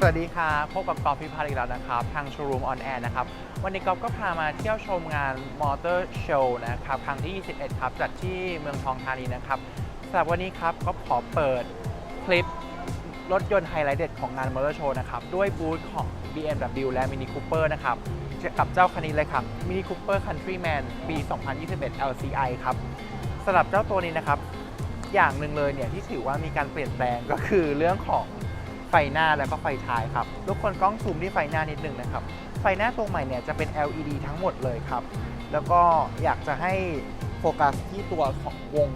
สวัสดีค่ะพบกับกอล์ฟพิพัฒน์อีกแล้วนะครับ ทางโชว์รูมออนแอร์นะครับ วันนี้กอล์ฟก็พามาเที่ยวชมงานมอเตอร์โชว์นะครับ ครั้งที่ 21 ครับ จัดที่เมืองทองธานีนะครับสำหรับวันนี้ครับก็ขอเปิดคลิปรถยนต์ไฮไลท์เด็ดของงานมอเตอร์โชว์นะครับ ด้วยบูธของ BMW และ Mini Cooper นะครับกับเจ้าคันนี้เลยครับ Mini Cooper Countryman ปี 2021 LCI ครับสำหรับเจ้าตัวนี้นะครับ อย่างหนึ่งเลยเนี่ยที่ถือว่ามีการเปลี่ยนแปลงก็คือเรื่องของ ไฟหน้าแล้วก็ไฟท้ายครับทุกคนกล้องซูมที่ไฟหน้านิดนึงนะครับ ไฟหน้าตัวใหม่เนี่ยจะเป็น LED ทั้งหมดเลยครับ แล้วก็อยากจะให้โฟกัสที่ตัวของวง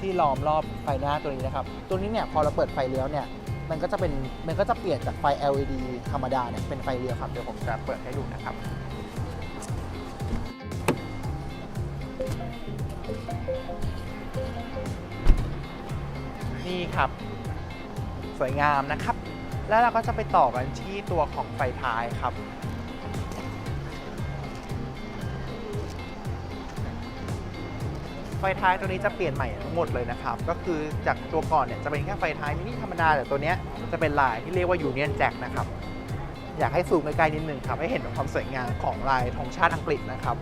ที่ล้อมรอบไฟหน้าตัวนี้นะครับ ตัวนี้เนี่ยพอเราเปิดไฟเลี้ยวเนี่ย มันก็จะเป็น มันก็จะเปลี่ยนจากไฟ LED ธรรมดาเนี่ยเป็นไฟเลี้ยวครับ เดี๋ยวผมจะเปิดให้ดูนะครับนี่ครับ สวยงามนะครับ แล้วเราก็จะไปต่อกันที่ตัวของไฟท้ายครับ ไฟท้ายตัวนี้จะเปลี่ยนใหม่ทั้งหมดเลยนะครับ ก็คือจากตัวก่อนเนี่ยจะเป็นแค่ไฟท้ายมินิธรรมดาแต่ตัวเนี้ยจะเป็นลายที่เรียกว่ายูเนียนแจ็คนะครับ อยากให้ซูมใกล้ๆนิดนึงครับ ให้เห็นความสวยงามของลายธงชาติอังกฤษนะครับ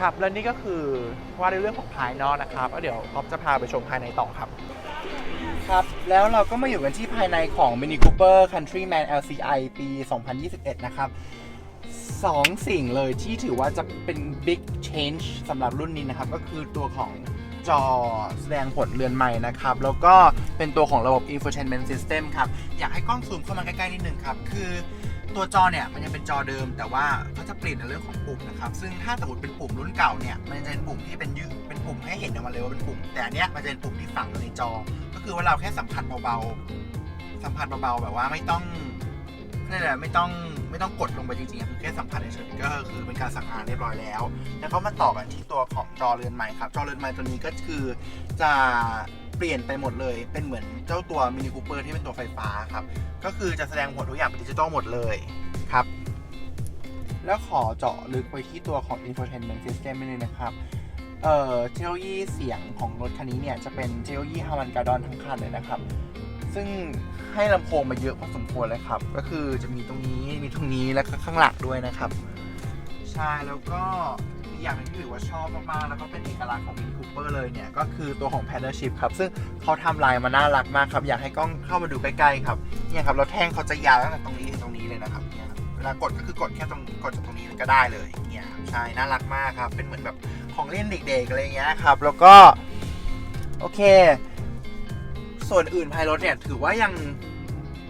ครับ และนี่ก็คือว่าในเรื่องของภายนอกนะครับแล้วเดี๋ยวท็อปจะพาไปชมภายในต่อครับ ครับ แล้วเราก็มาอยู่กันที่ภายในของ Mini Cooper Countryman LCI ปี 2021 นะครับสองสิ่งเลยที่ถือว่าจะเป็น big change สำหรับรุ่นนี้นะครับ ก็คือตัวของจอแสดงผลเรือนใหม่นะครับ แล้วก็เป็นตัวของระบบ infotainment system ครับ อยากให้กล้องซูมเข้ามาใกล้ ๆ นิดนึงครับ คือ ตัวจอเนี่ยมันยังเป็นจอเดิม แต่ว่าก็จะเปลี่ยนในเรื่องของปุ่มนะครับ ซึ่งถ้าสมมติเป็นปุ่มรุ่นเก่าเนี่ยมันจะเป็นปุ่มที่เป็นยืดเป็นปุ่มให้เห็นออกมาเลยว่าเป็นปุ่ม แต่อันเนี้ยมันจะเป็นปุ่มที่ฝังอยู่ในจอ ก็คือว่าเราแค่สัมผัสเบาๆสัมผัสเบาๆแบบว่าไม่ต้องนี่แหละไม่ต้องไม่ต้องกดลงไปจริงๆคือแค่สัมผัสเฉยๆก็คือเป็นการสั่งงานเรียบร้อยแล้ว แล้วก็มาต่อกันที่ตัวของจอเรือนใหม่ครับ จอเรือนใหม่ตัวนี้ก็คือจะ ปลี่ยนไปหมดเลย เป็นเหมือนเจ้าตัวมินิคูเปอร์ที่เป็นตัวไฟฟ้าครับ ก็คือจะแสดงผลทุกอย่างเป็นดิจิตอลหมดเลยครับ แล้วขอเจาะลึกไปที่ตัวของ infotainment system นิดนึงนะครับเอ่อเทคโนโลยีเสียงของรถคันนี้เนี่ยจะเป็นเทคโนโลยีฮามันการ์ดอนทั้งคันเลยนะครับ ซึ่งให้ลำโพงมาเยอะพอสมควรเลยครับ ก็คือจะมีตรงนี้มีตรงนี้แล้วก็ข้างหลังด้วยนะครับ ใช่แล้วก็ อย่างหนึงที่ถือว่าชอบมากๆ แล้วก็เป็นเอกลักษณ์ของ Mini Cooper เลยเนี่ย ก็คือตัวของ Paddle Shift ครับ ซึ่งเขาทำลายมาน่ารักมากครับ อยากให้กล้องเข้ามาดูใกล้ๆครับ เนี่ยครับ แล้วแท่งเขาจะยาวตั้งแต่ตรงนี้ถึงตรงนี้เลยนะครับ เนี่ยครับเวลากดก็คือกดแค่ตรงกดจากตรงนี้ก็ได้เลย เนี่ยใช่ น่ารักมากครับ เป็นเหมือนแบบของเล่นเด็กๆอะไรเงี้ยครับ แล้วก็ โอเค ส่วนอื่นภายรถเนี่ยถือว่ายัง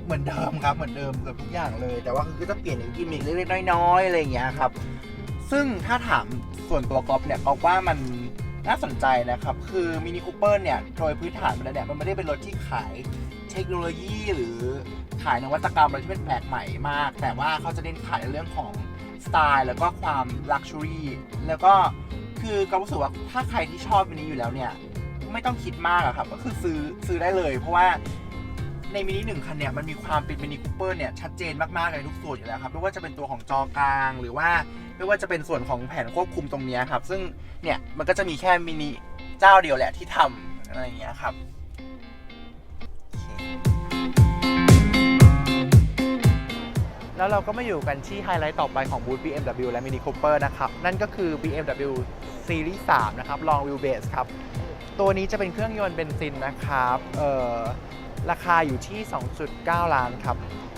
เหมือนเดิมครับเหมือนเดิมเกือบทุกอย่างเลย แต่ว่าคือจะเปลี่ยนอย่างกิมมิคเล็กๆน้อยๆอะไรอย่างเงี้ยครับ ซึ่งถ้าถามส่วนตัวกอล์ฟเนี่ยกอล์ฟว่ามันน่าสนใจนะครับ คือมินิคูเปอร์เนี่ย โดยพื้นฐานมันแล้วเนี่ย มันไม่ได้เป็นรถที่ขายเทคโนโลยีหรือขายนวัตกรรมอะไรที่เป็นแปลกใหม่มาก แต่ว่าเขาจะเน้นขายในเรื่องของสไตล์ แล้วก็ความลักชัวรี่แล้วก็คือกอล์ฟรู้สึกว่าถ้าใครที่ชอบมินิอยู่แล้วเนี่ย ไม่ต้องคิดมากอะครับ ก็คือซื้อซื้อได้เลย เพราะว่า ในมินิหนึ่งคันเนี่ยมันมีความเป็นมินิคูเปอร์เนี่ยชัดเจนมากๆในทุกส่วนอยู่แล้วครับไม่ว่าจะเป็นตัวของจอกลางหรือว่าไม่ว่าจะเป็นส่วนของแผนควบคุมตรงนี้ครับ ซึ่งเนี่ยมันก็จะมีแค่มินิเจ้าเดียวแหละที่ทำอะไรอย่างเงี้ยครับแล้วเราก็มาอยู่กันที่ไฮไลท์ต่อไปของบูธ BMW และ Mini Cooper นะครับ นั่นก็คือ BMW Series 3 นะครับ Long Wheelbase ครับ ตัวนี้จะเป็นเครื่องยนต์เบนซินนะครับ เอ่อ ราคาอยู่ที่ 2.9 ล้านครับ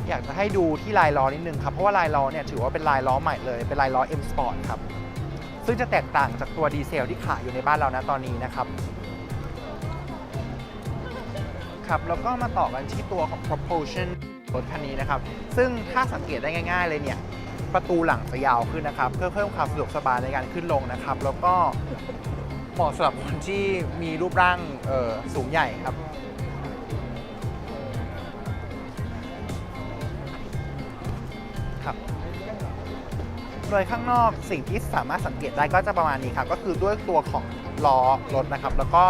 อยากจะให้ดูที่ลายล้อนิดนึงครับ เพราะว่าลายล้อเนี่ยถือว่าเป็นลายล้อใหม่เลย เป็นลายล้อ M Sport ครับ ซึ่งจะแตกต่างจากตัวดีเซลที่ขายอยู่ในบ้านเรานะตอนนี้นะครับครับแล้วก็มาต่อกันที่ตัวของ propulsion รถคันนี้นะครับ ซึ่งถ้าสังเกตได้ง่าย ๆ เลยเนี่ย ประตูหลังจะยาวขึ้นนะครับ เพื่อเพิ่มความสะดวกสบายในการขึ้นลงนะครับ แล้วก็เหมาะสำหรับคนที่มีรูปร่างออสูงใหญ่ครับ ครับโดยข้างนอกสิ่งที่สามารถสังเกตได้ก็จะประมาณนี้ครับก็คือด้วยตัวของล้อรถนะครับ แล้วก็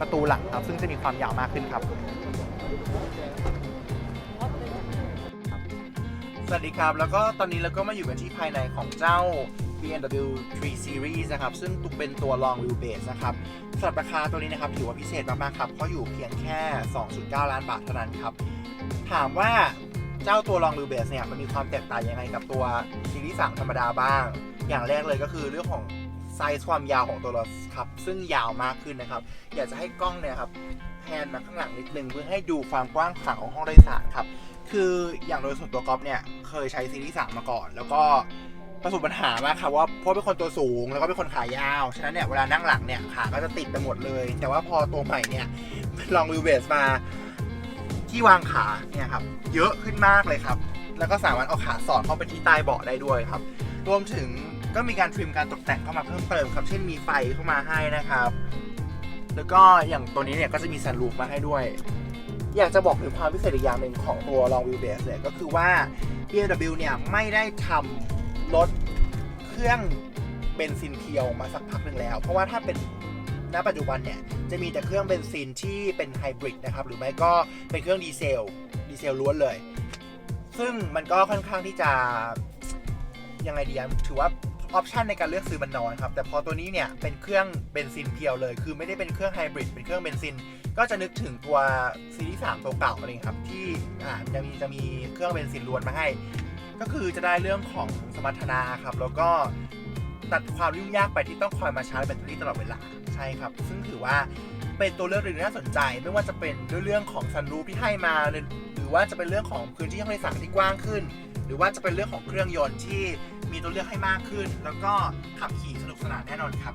ประตูหลังครับ ซึ่งจะมีความยาวมากขึ้นครับ สวัสดีครับ แล้วก็ตอนนี้เราก็มาอยู่กันที่ภายในของเจ้า BMW 3 Series นะครับ ซึ่งตุกเป็นตัว long wheelbase นะครับสำหรับราคาตัวนี้นะครับถือว่าพิเศษมากๆครับ เพราะอยู่เพียงแค่ 2.9 ล้านบาทเท่านั้นครับ ถามว่า เจ้าตัว long wheelbase เนี่ยมันมีความแตกต่างยังไงกับตัวซีรีส์3ธรรมดาบ้าง อย่างแรกเลยก็คือเรื่องของไซส์ความยาวของตัวรถครับ ซึ่งยาวมากขึ้นนะครับ อยากจะให้กล้องเนี่ยครับแพนมาข้างหลังนิดนึงเพื่อให้ดูความกว้างขวางของห้องโดยสารครับ คืออย่างโดยส่วนตัวก๊อฟเนี่ยเคยใช้ซีรีส์3มาก่อน แล้วก็ประสบปัญหามากครับว่าเพราะเป็นคนตัวสูงแล้วก็เป็นคนขายาว ฉะนั้นเนี่ยเวลานั่งหลังเนี่ยขาก็จะติดไปหมดเลย แต่ว่าพอตัวใหม่เนี่ยลองวิวเบสมา ที่วางขาเนี่ยครับเยอะขึ้นมากเลยครับ แล้วก็สามารถเอาขาสอดเข้าไปที่ใต้เบาะได้ด้วยครับ รวมถึงก็มีการทริมการตกแต่งเข้ามาเพิ่มเติมครับ เช่นมีไฟเข้ามาให้นะครับ แล้วก็อย่างตัวนี้เนี่ยก็จะมีซันรูฟมาให้ด้วย อยากจะบอกถึงความพิเศษอีกอย่างหนึ่งของตัว Long Wheelbase เนี่ยก็คือว่า BMW เนี่ยไม่ได้ทำรถเครื่องเบนซินเพียวมาสักพักหนึ่งแล้ว เพราะว่าถ้าเป็น ณปัจจุบันเนี่ยจะมีแต่เครื่องเบนซินที่เป็นไฮบริดนะครับหรือไม่ก็เป็นเครื่องดีเซลดีเซลล้วนเลย ซึ่งมันก็ค่อนข้างที่จะยังไงดีอะถือว่าออปชันในการเลือกซื้อมันน้อยครับ แต่พอตัวนี้เนี่ยเป็นเครื่องเบนซินเพียวเลย คือไม่ได้เป็นเครื่องไฮบริดเป็นเครื่องเบนซิน ก็จะนึกถึงตัวซีรีส์3ตัวเก่าอะไรครับ ที่อ่าจะมีจะมีเครื่องเบนซินล้วนมาให้ ก็คือจะได้เรื่องของสมรรถนะครับ แล้วก็ ตัดความยุ่งยากไปที่ต้องคอยมาชาร์จแบตเตอรี่ตลอดเวลาใช่ครับ ซึ่งถือว่าเป็นตัวเลือกหนึ่งน่าสนใจ ไม่ว่าจะเป็นด้วยเรื่องของซันรูฟที่ให้มาหรือหรือว่าจะเป็นเรื่องของพื้นที่ห้องโดยสารที่กว้างขึ้น หรือว่าจะเป็นเรื่องของเครื่องยนต์ที่มีตัวเลือกให้มากขึ้น แล้วก็ขับขี่สนุกสนานแน่นอนครับ